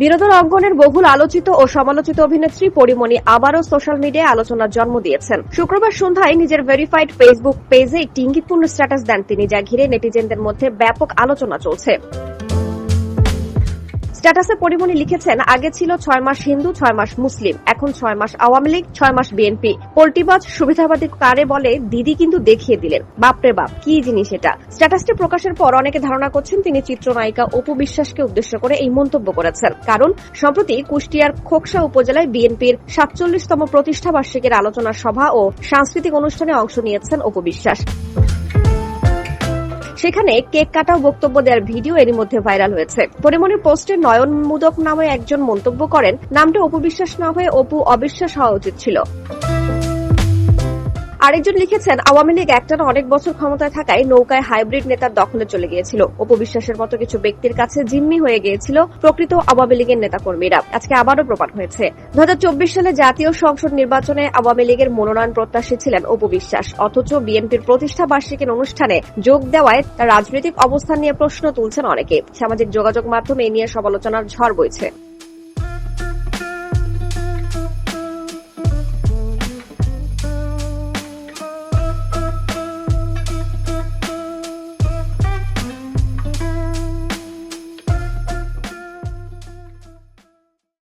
বিনোদন অঙ্গনের বহুল আলোচিত ও সমালোচিত অভিনেত্রী পরিমণি আবারও সোশ্যাল মিডিয়ায় আলোচনার জন্ম দিয়েছেন। শুক্রবার সন্ধ্যায় নিজের ভেরিফাইড ফেসবুক পেজে একটি ইঙ্গিতপূর্ণ স্ট্যাটাস দেন তিনি, যা ঘিরে নেটিজেনদের মধ্যে ব্যাপক আলোচনা চলছে। স্ট্যাটাসে পরিমণি লিখেছেন, আগে ছিল ছয় মাস হিন্দু, ছয় মাস মুসলিম, এখন ছয় মাস আওয়ামী লীগ, ছয় মাস বিএনপি। পোল্টিবাজ সুবিধাবাদী কারে বলে, দিদি কিন্তু দেখিয়ে দিলেন। বাপরে বাপ, কি জিনিস এটা? স্ট্যাটাসটি প্রকাশের পর অনেকে ধারণা করছেন তিনি চিত্রনায়িকা অপু বিশ্বাসকে উদ্দেশ্য করে এই মন্তব্য করেছেন। কারণ, সম্প্রতি কুষ্টিয়ার খোকসা উপজেলায় বিএনপির সাতচল্লিশতম প্রতিষ্ঠা বার্ষিকীর আলোচনা সভা ও সাংস্কৃতিক অনুষ্ঠানে অংশ নিয়েছেন অপু বিশ্বাস। সেখানে কেক কাটা বক্তব্য দেওয়ার ভিডিও এরই মধ্যে ভাইরাল হয়েছে। পরিমণির পোস্টে নয়ন মুদক নামে একজন মন্তব্য করেন, নামটা অপবিশ্বাস না হয়ে অপু অবিশ্বাস হওয়া উচিত ছিল। আরেকজন লিখেছেন, আওয়ামী লীগ একটানা অনেক বছর ক্ষমতায় থাকায় নৌকায় হাইব্রিড নেতার দখলে চলে গিয়েছিল। অপবিশ্বাসের মতো কিছু ব্যক্তির কাছে জিম্মি হয়ে গিয়েছিল প্রকৃত আওয়ামী লীগের নেতাকর্মীরা। আজকে আবারও প্রমাণ হয়েছে। দু হাজার চব্বিশ সালে জাতীয় সংসদ নির্বাচনে আওয়ামী লীগের মনোনয়ন প্রত্যাশী ছিলেন অপবিশ্বাস। অথচ বিএনপির প্রতিষ্ঠা বার্ষিকীর অনুষ্ঠানে যোগ দেওয়ায় তার রাজনৈতিক অবস্থান নিয়ে প্রশ্ন তুলছেন অনেকে। সামাজিক যোগাযোগ মাধ্যমে এ নিয়ে সমালোচনার ঝড় বইছে।